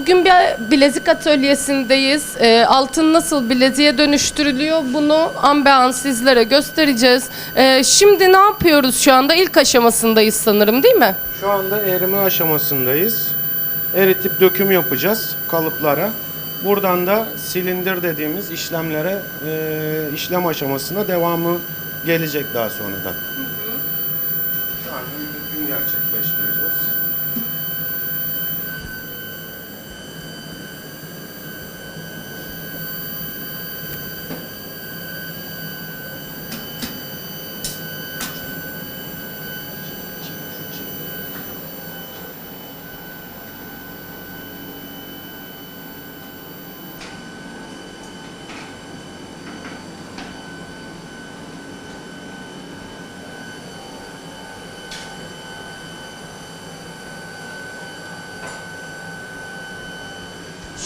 bugün bir bilezik atölyesindeyiz. Ee, altın nasıl bileziğe dönüştürülüyor bunu an be an sizlere göstereceğiz. Ee, şimdi ne yapıyoruz şu anda? İlk aşamasındayız sanırım değil mi? Şu anda erime aşamasındayız. Eritip döküm yapacağız kalıplara. Buradan da silindir dediğimiz işlemlere, e, işlem aşamasına devamı gelecek daha sonradan. Şu anda bir döküm gerçekleştireceğiz.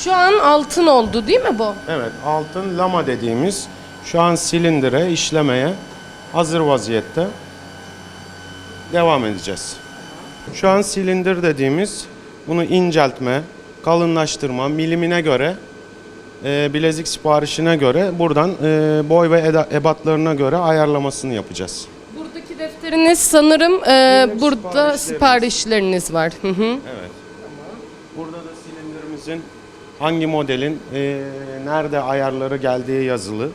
Şu an altın oldu değil mi bu? Evet, altın lama dediğimiz şu an silindire, işlemeye hazır vaziyette. Devam edeceğiz. Şu an silindir dediğimiz bunu inceltme, kalınlaştırma, milimine göre, e, bilezik siparişine göre buradan e, boy ve eda- ebatlarına göre ayarlamasını yapacağız. Buradaki defteriniz sanırım e, Benim burada siparişleriniz var. Hı hı. Evet. Burada da silindirimizin hangi modelin e, nerede ayarları geldiği yazılı.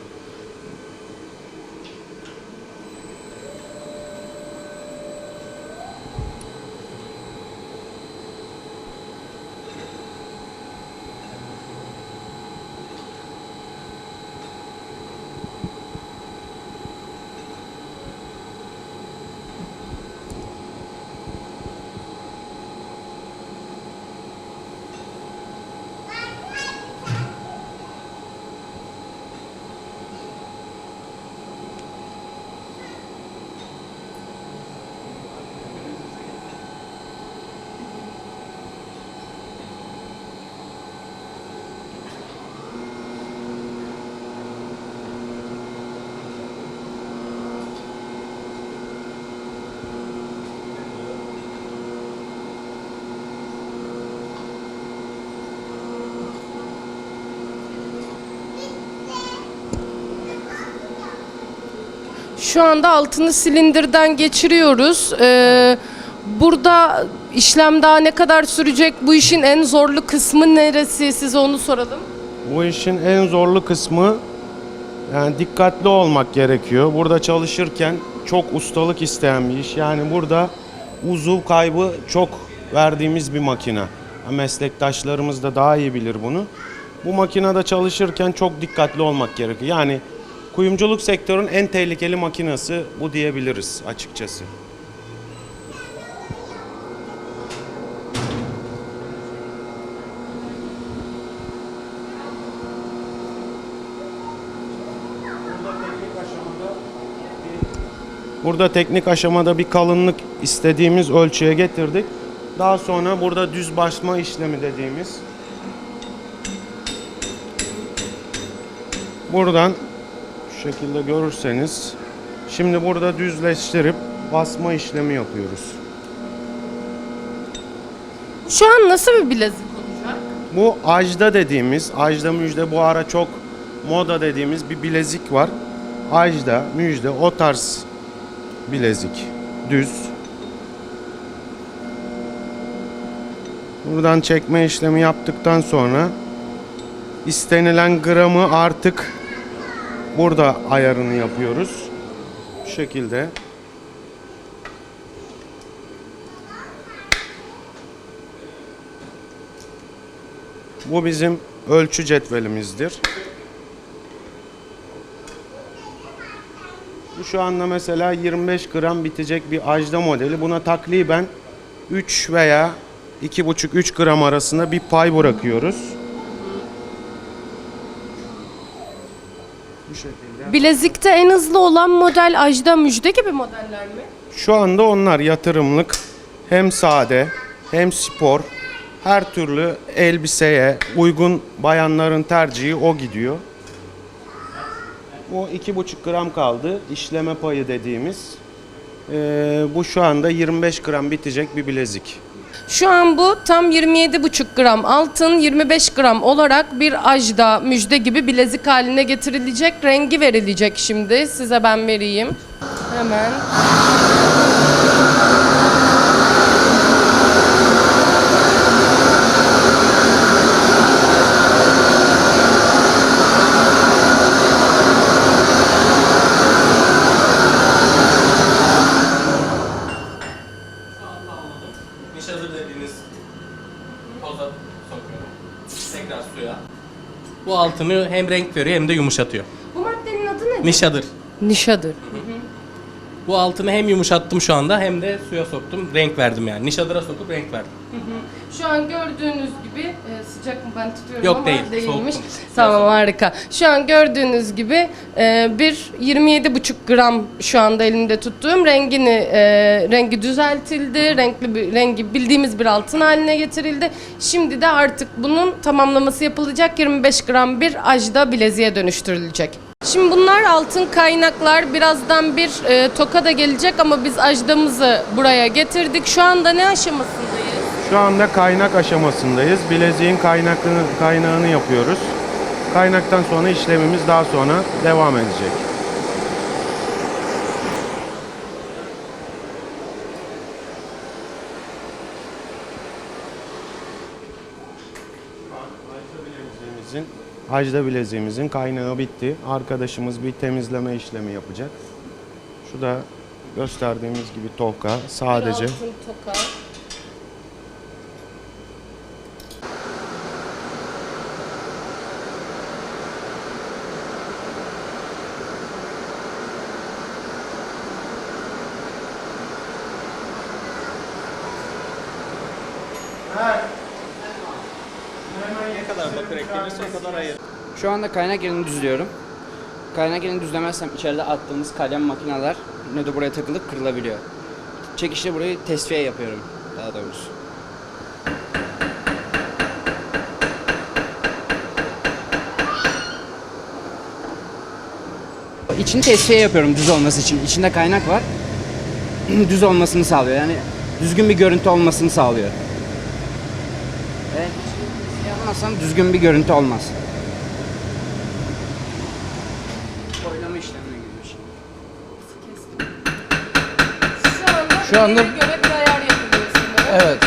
Şu anda altını silindirden geçiriyoruz. Ee, burada işlem daha ne kadar sürecek? Bu işin en zorlu kısmı neresi? Size onu soralım. Bu işin en zorlu kısmı yani dikkatli olmak gerekiyor. Burada çalışırken çok ustalık isteyen bir iş. Yani burada uzuv kaybı çok verdiğimiz bir makine. Meslektaşlarımız da daha iyi bilir bunu. Bu makinede çalışırken çok dikkatli olmak gerekiyor. Yani kuyumculuk sektörün en tehlikeli makinesi bu diyebiliriz açıkçası. Burada teknik aşamada bir kalınlık istediğimiz ölçüye getirdik. Daha sonra burada düz basma işlemi dediğimiz. Buradan şu şekilde görürseniz şimdi burada düzleştirip basma işlemi yapıyoruz. Şu an nasıl bir bilezik olacak? Bu ajda dediğimiz, ajda müjde bu ara çok moda dediğimiz bir bilezik var. Ajda, müjde o tarz bilezik. Düz. Buradan çekme işlemi yaptıktan sonra istenilen gramı artık burada ayarını yapıyoruz. Bu şekilde. Bu bizim ölçü cetvelimizdir. Bu şu anda mesela 25 gram bitecek bir ajda modeli. Buna takriben 3 veya 2,5-3 gram arasında bir pay bırakıyoruz. Bu şekilde. Bilezikte en hızlı olan model Ajda Müjde gibi modeller mi? Şu anda onlar yatırımlık hem sade hem spor her türlü elbiseye uygun bayanların tercihi o gidiyor. Bu iki buçuk gram kaldı işleme payı dediğimiz. Ee, bu şu anda 25 gram bitecek bir bilezik. Şu an bu tam 27,5 gram altın 25 gram olarak bir ajda müjde gibi bilezik haline getirilecek. Rengi verilecek şimdi. Size ben vereyim. Hemen. Altını hem renk veriyor hem de yumuşatıyor. Bu maddenin adı ne? Nişadır. Nişadır. Bu altını hem yumuşattım şu anda hem de suya soktum. Renk verdim yani. Nişadıra sokup renk verdim. Şu an gördüğünüz gibi e, sıcak mı ben tutuyorum Yok, ama değil, değilmiş. Tamam harika. Şu an gördüğünüz gibi e, bir 27,5 gram şu anda elimde tuttuğum rengini e, rengi düzeltildi. Renkli bir rengi bildiğimiz bir altın haline getirildi. Şimdi de artık bunun tamamlaması yapılacak 25 gram bir ajda bileziğe dönüştürülecek. Şimdi bunlar altın kaynaklar. Birazdan bir e, toka da gelecek ama biz ajdamızı buraya getirdik. Şu anda ne aşamasındayız? Şu anda kaynak aşamasındayız. Bileziğin kaynakını, kaynağını yapıyoruz. Kaynaktan sonra işlemimiz daha sonra devam edecek. bileziğimizin Hacda bileziğimizin kaynağı bitti. Arkadaşımız bir temizleme işlemi yapacak. Şu da gösterdiğimiz gibi toka sadece Bir altın toka. Ne kadar bakır eklenirse o kadar hayır. Şu anda kaynak yerini düzlüyorum. Kaynak yerini düzlemezsem içeride attığımız kalem makineler ne de buraya takılıp kırılabiliyor. Çekişle burayı tesviye yapıyorum daha doğrusu. İçini tesviye yapıyorum düz olması için. İçinde kaynak var. düz olmasını sağlıyor. Yani düzgün bir görüntü olmasını sağlıyor. Hiç yapmazsam düzgün bir görüntü olmaz. Şu anda, göre bir ayar yapılıyor sanırım. Evet.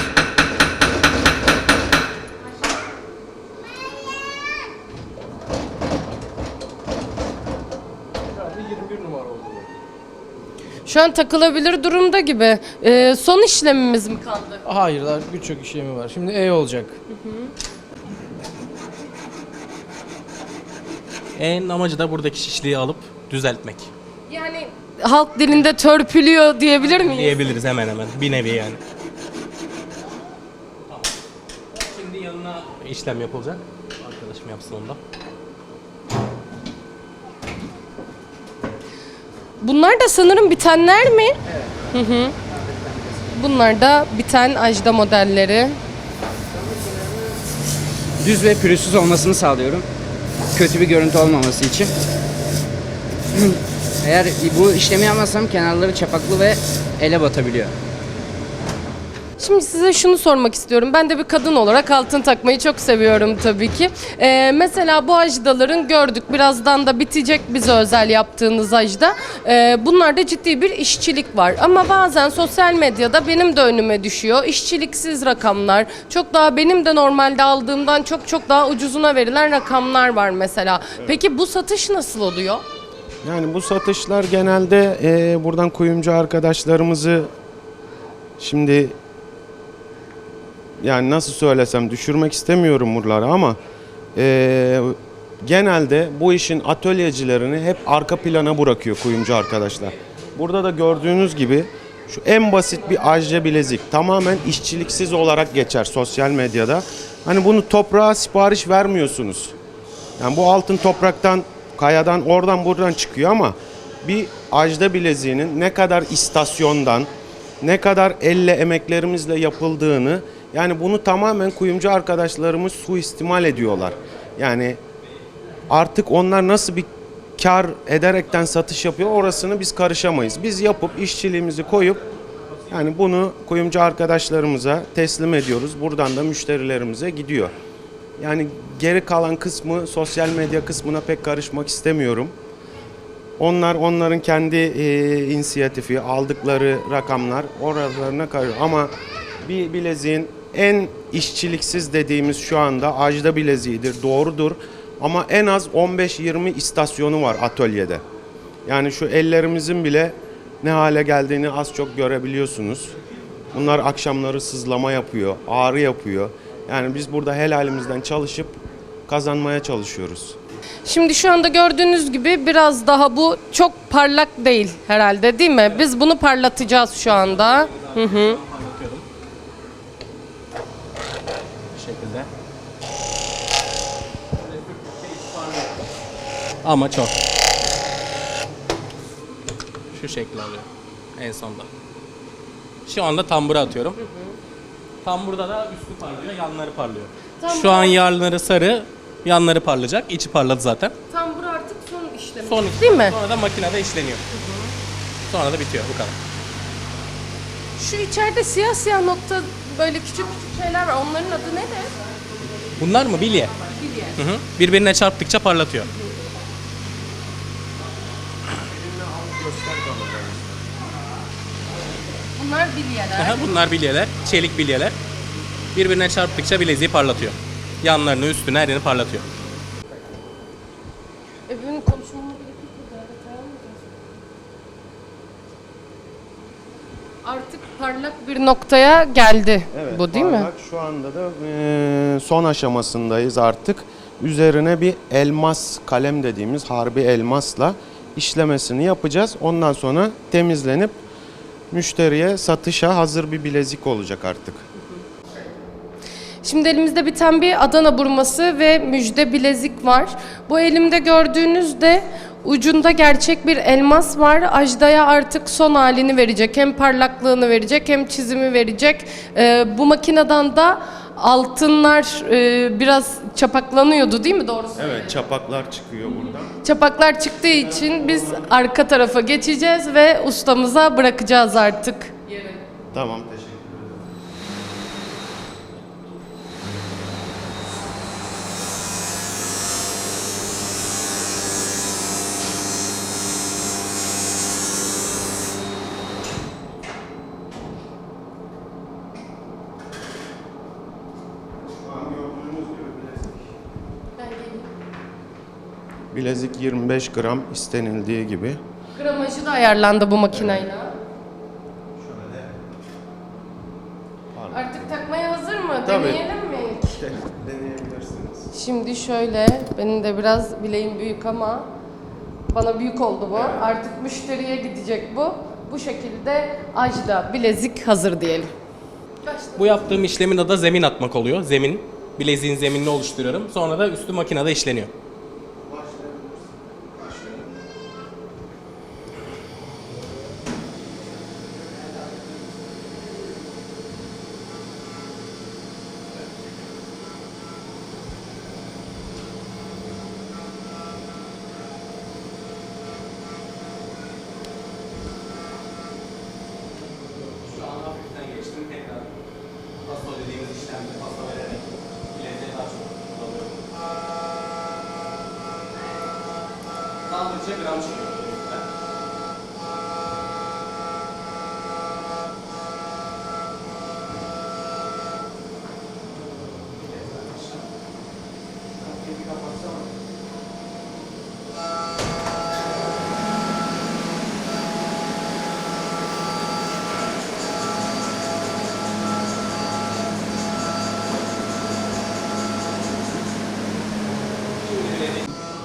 Şu an takılabilir durumda gibi. Ee, son işlemimiz mi kaldı? Hayır daha birçok işlemi var. Şimdi E olacak. En amacı da buradaki şişliği alıp düzeltmek. Yani halk dilinde törpülüyor diyebilir miyiz? Diyebiliriz hemen hemen. Bir nevi yani. Tamam. Şimdi yanına işlem yapılacak. Arkadaşım yapsın onu da. Bunlar da sanırım bitenler mi? Hı hı. Bunlar da biten ajda modelleri. Düz ve pürüzsüz olmasını sağlıyorum. Kötü bir görüntü olmaması için. Eğer bu işlemi yapmazsam kenarları çapaklı ve ele batabiliyor. Şimdi size şunu sormak istiyorum. Ben de bir kadın olarak altın takmayı çok seviyorum tabii ki. Ee, mesela bu ajdaların gördük. Birazdan da bitecek bize özel yaptığınız ajda. Ee, bunlarda ciddi bir işçilik var. Ama bazen sosyal medyada benim de önüme düşüyor. İşçiliksiz rakamlar. Çok daha benim de normalde aldığımdan çok çok daha ucuzuna verilen rakamlar var mesela. Peki bu satış nasıl oluyor? Yani bu satışlar genelde eee, buradan kuyumcu arkadaşlarımızı şimdi yani nasıl söylesem düşürmek istemiyorum buraları ama eee, genelde bu işin atölyecilerini hep arka plana bırakıyor kuyumcu arkadaşlar. Burada da gördüğünüz gibi şu en basit bir ajje bilezik tamamen işçiliksiz olarak geçer sosyal medyada. Hani bunu toprağa sipariş vermiyorsunuz. Yani bu altın topraktan, kayadan, oradan buradan çıkıyor ama bir ajda bileziğinin ne kadar istasyondan, ne kadar elle emeklerimizle yapıldığını yani bunu tamamen kuyumcu arkadaşlarımız suistimal ediyorlar. Yani artık onlar nasıl bir kar ederekten satış yapıyor orasını biz karışamayız. Biz yapıp işçiliğimizi koyup Yani bunu kuyumcu arkadaşlarımıza teslim ediyoruz. Buradan da müşterilerimize gidiyor. Yani geri kalan kısmı sosyal medya kısmına pek karışmak istemiyorum. Onlar onların kendi e, inisiyatifi, aldıkları rakamlar oralarına karıyor. Ama bir bileziğin en işçiliksiz dediğimiz şu anda ajda bileziğidir, doğrudur. Ama en az 15-20 istasyonu var atölyede. Yani şu ellerimizin bile ne hale geldiğini az çok görebiliyorsunuz. Bunlar akşamları sızlama yapıyor, ağrı yapıyor. Yani biz burada helalimizden çalışıp kazanmaya çalışıyoruz. Şimdi şu anda gördüğünüz gibi biraz daha bu çok parlak değil herhalde değil mi? Biz bunu parlatacağız şu anda. Hı hı. Şekilde. Ama çok. Şu şekil alıyor en sonda. Şu anda tambura atıyorum. Tamburda da üstü parlıyor, yanları parlıyor. Tambura- Şu an yanları sarı, yanları parlayacak. İçi parladı zaten. Tam bura artık son işlemi. Son Değil mi? Sonra da makinede işleniyor. Sonra da bitiyor bu kadar. Şu içeride siyah siyah nokta böyle küçük küçük şeyler var. Onların adı nedir? Bunlar mı? Bilye. Bilye. Hı hı. Birbirine çarptıkça parlatıyor. Bunlar bilyeler. Aha, Bunlar bilyeler, çelik bilyeler. Birbirine çarptıkça bileziği parlatıyor. Yanlarını, üstünü, her yerini parlatıyor. E benim konuşmama gerek yok burada. Evet, tamam mı? Artık parlak bir noktaya geldi bu değil mi? parlak. Şu anda da e, son aşamasındayız artık. Üzerine bir elmas kalem dediğimiz harbi elmasla işlemesini yapacağız. Ondan sonra temizlenip müşteriye satışa hazır bir bilezik olacak artık. Şimdi elimizde biten bir Adana burması ve müjde bilezik var. Bu elimde gördüğünüzde ucunda gerçek bir elmas var. Ajda'ya artık son halini verecek. Hem parlaklığını verecek hem çizimi verecek. Ee, bu makineden da altınlar e, biraz çapaklanıyordu değil mi doğrusu? Evet çapaklar çıkıyor buradan. Çapaklar çıktığı için biz arka tarafa geçeceğiz ve ustamıza bırakacağız artık. Tamam teşekkür bilezik. Bilezik 25 gram istenildiği gibi. Gramajı da ayarlandı bu makineyle. Artık takmaya hazır mı? Tabii. Deneyelim mi? Deneyebilirsiniz. Şimdi şöyle, benim de biraz bileğim büyük ama bana büyük oldu bu. Artık müşteriye gidecek bu. Bu şekilde Ajda bilezik hazır diyelim. Bu yaptığım işlemin adı zemin atmak oluyor. Zemin. Bileziğin zeminini oluşturuyorum. Sonra da üstü makinede işleniyor. degraus.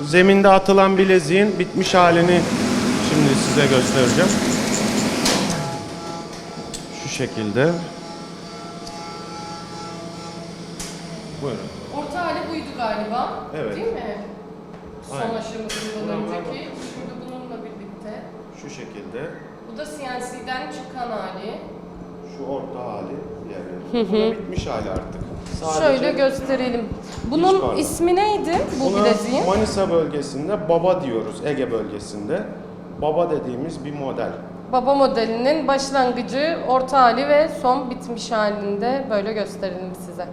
Zeminde atılan bileziğin bitmiş halini şimdi size göstereceğim. Şu şekilde. Buyurun. Orta hali buydu galiba. Evet. Değil mi? Son Aynen. aşamasından Buna önceki. Şimdi bununla birlikte. Şu şekilde. Bu da CNC'den çıkan hali. Şu orta hali diğeri. Bu da bitmiş hali artık. Sadece Şöyle gösterelim. Bunun ismi neydi bu Buna bileziğin? Manisa bölgesinde baba diyoruz Ege bölgesinde. Baba dediğimiz bir model. Baba modelinin başlangıcı, orta hali ve son bitmiş halinde böyle gösterelim size.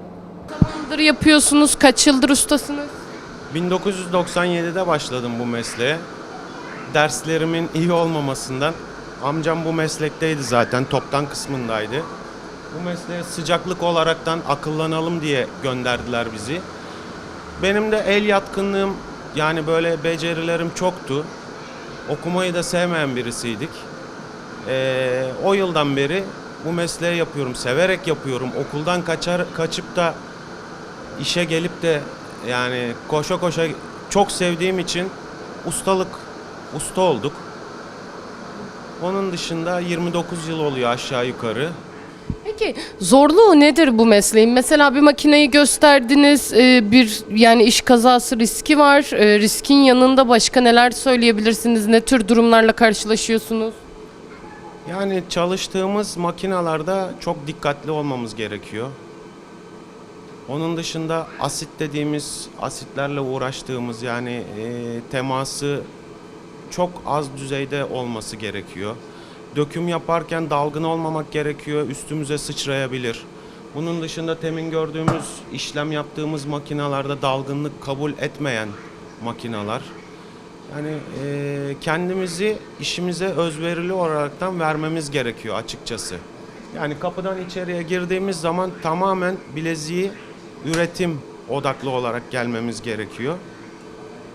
Zamandır yapıyorsunuz? Kaç yıldır ustasınız? 1997'de başladım bu mesleğe. Derslerimin iyi olmamasından amcam bu meslekteydi zaten toptan kısmındaydı. Bu mesleğe sıcaklık olaraktan akıllanalım diye gönderdiler bizi. Benim de el yatkınlığım yani böyle becerilerim çoktu. Okumayı da sevmeyen birisiydik. Ee, o yıldan beri bu mesleği yapıyorum, severek yapıyorum. Okuldan kaçar kaçıp da işe gelip de yani koşa koşa çok sevdiğim için ustalık usta olduk. Onun dışında 29 yıl oluyor aşağı yukarı. Peki zorluğu nedir bu mesleğin? Mesela bir makineyi gösterdiniz, e, bir yani iş kazası riski var. E, Riskin yanında başka neler söyleyebilirsiniz? Ne tür durumlarla karşılaşıyorsunuz? Yani çalıştığımız makinalarda çok dikkatli olmamız gerekiyor. Onun dışında asit dediğimiz asitlerle uğraştığımız yani e, teması çok az düzeyde olması gerekiyor. Döküm yaparken dalgın olmamak gerekiyor, üstümüze sıçrayabilir. Bunun dışında temin gördüğümüz işlem yaptığımız makinalarda dalgınlık kabul etmeyen makinalar. Yani eee, kendimizi işimize özverili olaraktan vermemiz gerekiyor açıkçası. Yani kapıdan içeriye girdiğimiz zaman tamamen bileziği üretim odaklı olarak gelmemiz gerekiyor.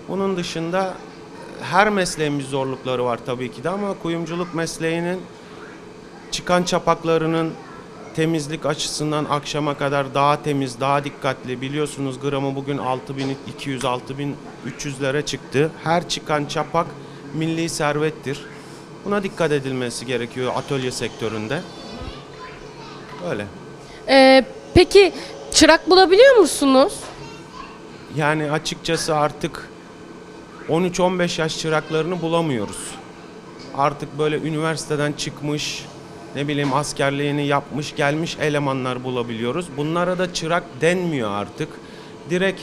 Bunun dışında her mesleğin bir zorlukları var tabii ki de ama kuyumculuk mesleğinin çıkan çapaklarının temizlik açısından akşama kadar daha temiz, daha dikkatli. Biliyorsunuz gramı bugün 6200 6300'lere çıktı. Her çıkan çapak milli servettir. Buna dikkat edilmesi gerekiyor atölye sektöründe. Öyle. E, peki çırak bulabiliyor musunuz? Yani açıkçası artık 13-15 yaş çıraklarını bulamıyoruz. Artık böyle üniversiteden çıkmış, ne bileyim askerliğini yapmış gelmiş elemanlar bulabiliyoruz. Bunlara da çırak denmiyor artık. Direkt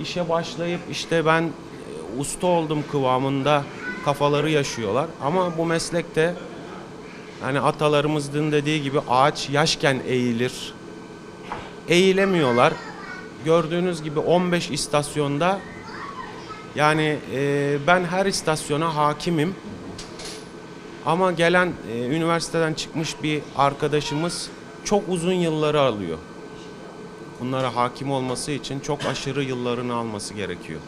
işe başlayıp işte ben e, usta oldum kıvamında kafaları yaşıyorlar. Ama bu meslekte hani atalarımızın dediği gibi ağaç yaşken eğilir. Eğilemiyorlar. Gördüğünüz gibi 15 istasyonda yani e, ben her istasyona hakimim. Ama gelen e, üniversiteden çıkmış bir arkadaşımız çok uzun yılları alıyor. Bunlara hakim olması için çok aşırı yıllarını alması gerekiyor.